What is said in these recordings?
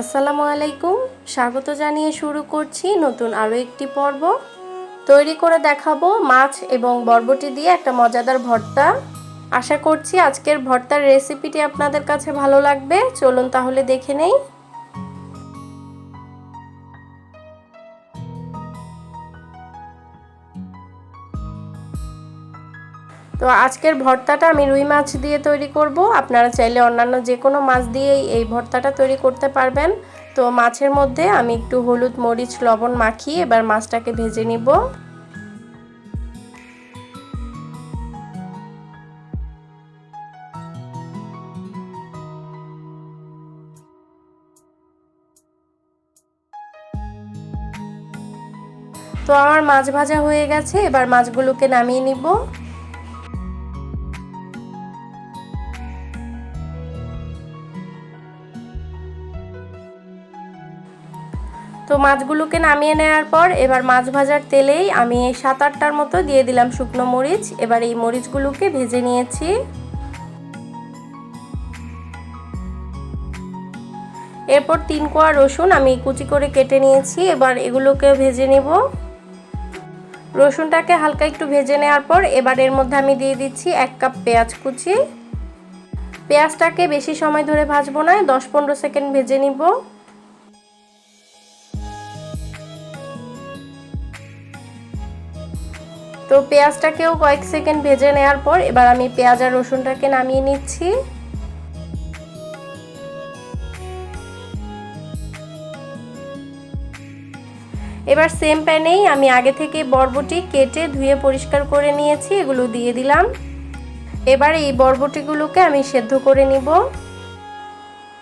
আসসালামু আলাইকুম। স্বাগত জানিয়ে শুরু করছি নতুন আরও একটি পর্ব। তৈরি করে দেখাবো মাছ এবং বরবটি দিয়ে একটা মজাদার ভর্তা। আশা করছি আজকের ভর্তার রেসিপিটি আপনাদের কাছে ভালো লাগবে। চলুন তাহলে দেখে নেই। তো আজকের ভর্তাটা আমি রুই মাছ দিয়ে তৈরি করব। আপনারা চাইলে অন্যান্য যে কোনো মাছ দিয়েই এই ভর্তাটা তৈরি করতে পারবেন। তো মাছের মধ্যে আমি একটু হলুদ, মরিচ, লবণ মাখিয়ে এবার মাছটাকে ভেজে নিব। তো আমার মাছ ভাজা হয়ে গেছে, এবার মাছগুলোকে নামিয়ে নিব। তো মাছগুলোকে নামিয়ে নেওয়ার পর এবার মাছ ভাজার তেলেই আমি সাত আটটার মতো দিয়ে দিলাম শুকনো মরিচ। এবার এই মরিচগুলোকে ভেজে নিয়েছি। এরপর তিন কোয়া রসুন আমি কুচি করে কেটে নিয়েছি। এবার এগুলোকে ভেজে নেব। রসুনটাকে হালকা একটু ভেজে নেওয়ার পর এবার এর মধ্যে আমি দিয়ে দিচ্ছি এক কাপ পেঁয়াজ কুচি। পেঁয়াজটাকে বেশি সময় ধরে ভাজবো না, দশ পনেরো সেকেন্ড ভেজে নিব। তো পেঁয়াজটাকেও কয়েক সেকেন্ড ভেজে নেওয়ার পর এবার আমি পেঁয়াজ আর রসুনটাকে নামিয়ে নিচ্ছি। এবার সেম প্যানেই আমি আগে থেকে বরবটি কেটে ধুয়ে পরিষ্কার করে নিয়েছি, এগুলো দিয়ে দিলাম। এবার এই বরবটিগুলোকে আমি সেদ্ধ করে নিব।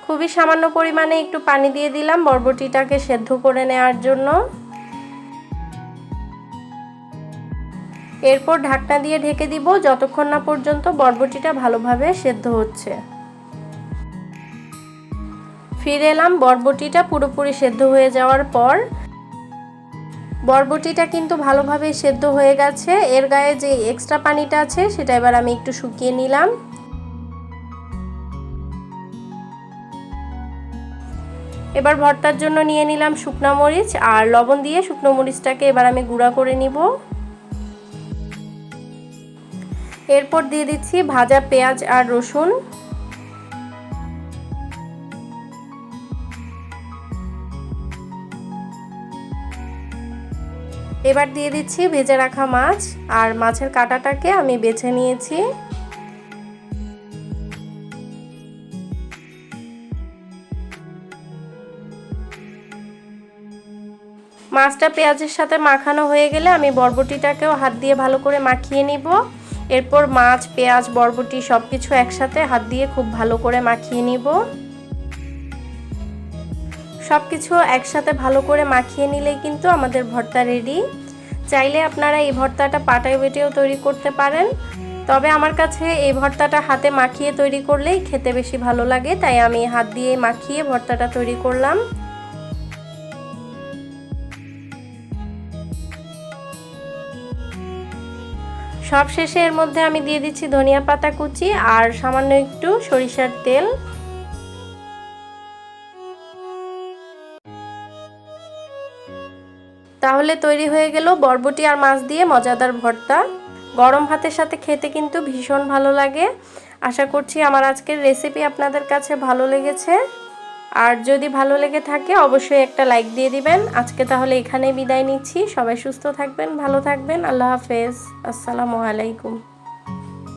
খুবই সামান্য পরিমাণে একটু পানি দিয়ে দিলাম বরবটিটাকে সেদ্ধ করে নেওয়ার জন্য। এরপর ঢাকনা দিয়ে ঢেকে দিব যতক্ষণ না পর্যন্ত বরবটিটা ভালোভাবে সেদ্ধ হচ্ছে। ফিরে এলাম, বরবটিটা পুরোপুরি সেদ্ধ হয়ে যাওয়ার পর। বরবটিটা কিন্তু ভালোভাবে সেদ্ধ হয়ে গেছে। এর গায়ে যে এক্সট্রা পানিটা আছে, সেটা এবার আমি একটু শুকিয়ে নিলাম। এবার ভর্তার জন্য নিয়ে নিলাম শুকনো মরিচ আর লবণ দিয়ে শুকনো মরিচটাকে এবার আমি গুঁড়া করে নিব। এরপর দিয়ে দিচ্ছি ভাজা পেঁয়াজ আর রসুন। এবার দিয়ে দিচ্ছি ভেজে রাখা মাছ আর মাছের কাটাটাকে আমি বেছে নিয়েছি। মাছটা পেঁয়াজের সাথে মাখানো হয়ে গেলে আমি বরবটিটাকেও হাত দিয়ে ভালো করে মাখিয়ে নিব। এরপর মাছ, পেঁয়াজ, বরবটি সব কিছু একসাথে হাত দিয়ে খুব ভালো করে মাখিয়ে নিব। সব কিছু একসাথে ভালো করে মাখিয়ে নিলেই কিন্তু আমাদের ভর্তা রেডি চাইলে আপনারা এই ভর্তাটা পাটায় বেটেও তৈরি করতে পারেন। তবে আমার কাছে এই ভর্তাটা হাতে মাখিয়ে তৈরি করলেই খেতে বেশি ভালো লাগে, তাই আমি হাত দিয়ে মাখিয়ে ভর্তাটা তৈরি করলাম। সব শেষে এর মধ্যে আমি দিয়ে দিচ্ছি ধনিয়া পাতা কুচি আর সামান্য একটু সরিষার তেল। তাহলে তৈরি হয়ে গেল বরবটি আর মাছ দিয়ে মজাদার ভর্তা। গরম ভাতের সাথে খেতে কিন্তু ভীষণ ভালো লাগে। আশা করছি আমার আজকের রেসিপি আপনাদের কাছে ভালো লেগেছে। আর যদি ভালো লেগে থাকে, অবশ্যই একটা লাইক দিয়ে দিবেন। আজকে তাহলে এখানেই বিদায় নিচ্ছি। সবাই সুস্থ থাকবেন, ভালো থাকবেন। আল্লাহ হাফেজ। আসসালামু আলাইকুম।